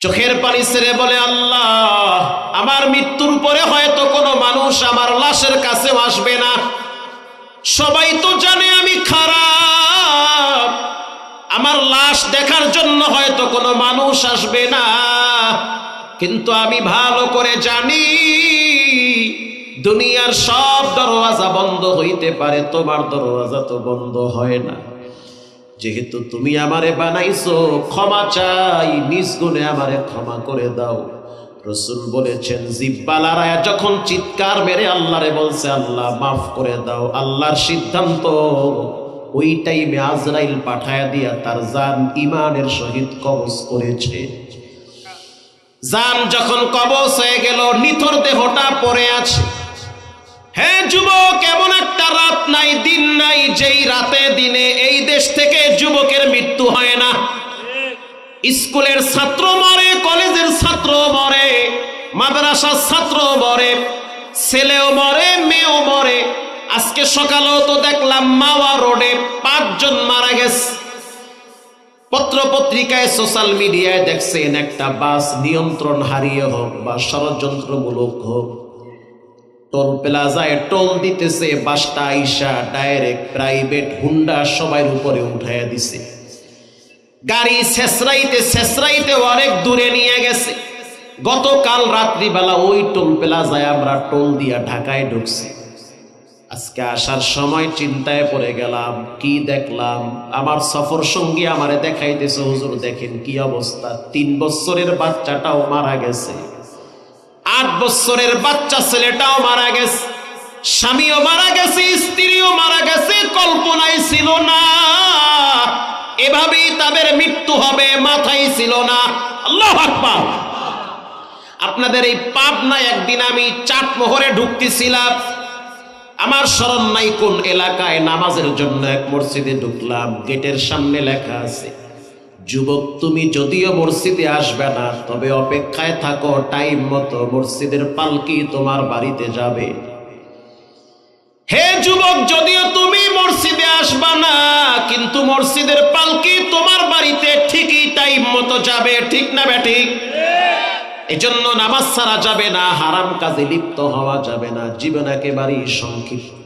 চোখের পানি ছেড়ে বলে, আল্লাহ, আমার মৃত্যুর পরে হয়তো কোনো মানুষ আমার লাশের কাছেও আসবে না। সবাই তো জানে আমি খারাপ। আমার লাশ দেখার জন্য হয়তো কোনো মানুষ আসবে না। কিন্তু আমি ভালো করে জানি, দুনিয়ার সব দরওয়াজা বন্ধ হইতে পারে, তোমার দরওয়াজা তো বন্ধ হয় না। যেহেতু তুমি আমারে বানাইছো, ক্ষমা চাই, নিজ গুণে আমারে ক্ষমা করে দাও। রসুল বলেছেন জিব্বালারায়া যখন চিৎকার মেরে আল্লাহরে বলছে, আল্লাহ, মাফ করে দাও, আল্লাহর সিদ্ধান্ত। ওই টাইমে আজরাইল পাঠায়া দিয়া তার জান ইমানের সহিত কবজ করেছে। জান যখন কবজ হয়ে গেল, নিথর দেহটা পড়ে আছে। হ্যাঁ যুবক, এমন একটা নাই, দিন নাই, যেই রাতে দিনে এই দেশ থেকে যুবকের মৃত্যু হয় না। স্কুলের ছাত্র মরে, কলেজের ছাত্র মরে, মাদ্রাসার ছাত্র মরে, ছেলেও মরে, মেয়েও মরে। আজকে সকালেও তো দেখলাম মাওয়া রোডে পাঁচজন মারা গেছে। পত্র পত্রিকায় সোশ্যাল মিডিয়ায় দেখছেন, একটা বাস নিয়ন্ত্রণ হারিয়ে হোক বা ষড়যন্ত্রমূলক হোক টোল প্লাজায় টোল দিতেছে, বাসটা আইসা ডাইরেক্ট প্রাইভেট হুন্ডা সবার উপরে উঠাইয়া দিছে। গাড়ি শেষরাইতে শেষরাইতে অনেক দূরে নিয়ে গেছে। গতকাল রাত্রিবেলা ওই টোল প্লাজায় আমরা টোল দিয়া ঢাকায় ঢুকছি। আজকে আসার সময় চিন্তায় পড়ে গেলাম, কি দেখলাম? আমার সফর সঙ্গী আমারে দেখাইতেছে, হুজুর, দেখেন কি অবস্থা। তিন বছরের বাচ্চাটাও মারা গেছে। আট বছরের বাচ্চা ছেলেটাও মারা গেছে। স্বামীও মারা গেছে, স্ত্রীও মারা গেছে কল্পনায় ছিল না। এভাবেই তাদের মৃত্যু হবে, মাথায় ছিল না। আল্লাহ আকবার। আপনাদের এই পাবনায় একদিন আমি চাটমোহরে ঢুকতেছিলাম। আমার স্মরণ নাই কোন এলাকায় নামাজের জন্য এক মসজিদে ঢুকলাম। গেটের সামনে লেখা আছে যুবক, তুমি যদিও মসজিদে আসবে না, তবে অপেক্ষায় থাকো টাইম মতো মসজিদের পালকি তোমার বাড়িতে যাবে। হে যুবক, যদিও তুমি মসজিদে আসবা না, কিন্তু মসজিদের পালকি তোমার বাড়িতে ঠিকই টাইম মতো যাবে, ঠিক না ব্যাঠিক এজন্য নামাজ ছাড়া যাবে না, হারাম কাজে লিপ্ত হওয়া যাবে না, জীবন একেবারেই সংক্ষিপ্ত।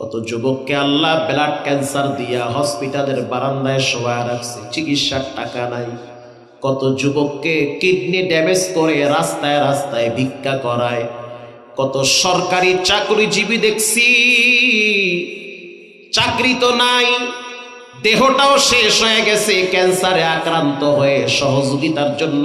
কত যুবককে আল্লাহ ব্লাড ক্যান্সার দিয়া হসপিটালের বারান্দায় শোয়া রাখছে, চিকিৎসার টাকা নাই। কত যুবককে কিডনি ড্যামেজ করে রাস্তায় রাস্তায় ভিক্ষা করায়। কত সরকারি চাকরিজীবী দেখছি, চাকরি তো নাই, দেহটাও শেষ হয়ে গেছে, ক্যান্সারে আক্রান্ত হয়ে সহযোগিতার জন্য